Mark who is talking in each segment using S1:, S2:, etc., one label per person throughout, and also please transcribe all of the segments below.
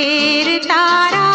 S1: ফের তারা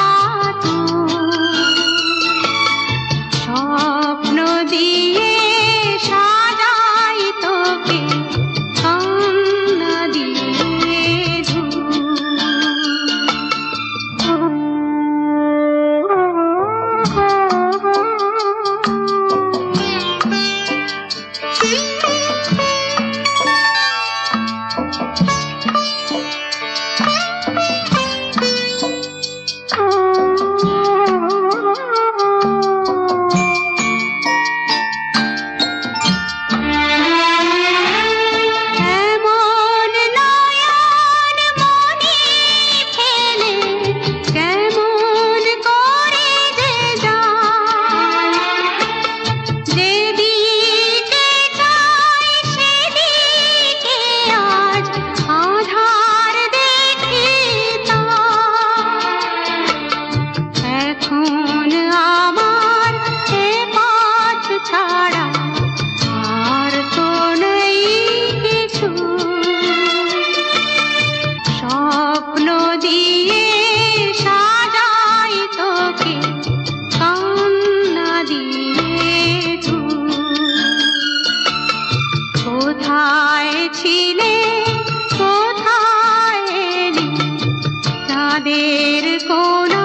S1: ছিলে কোথায় তাদের কোনা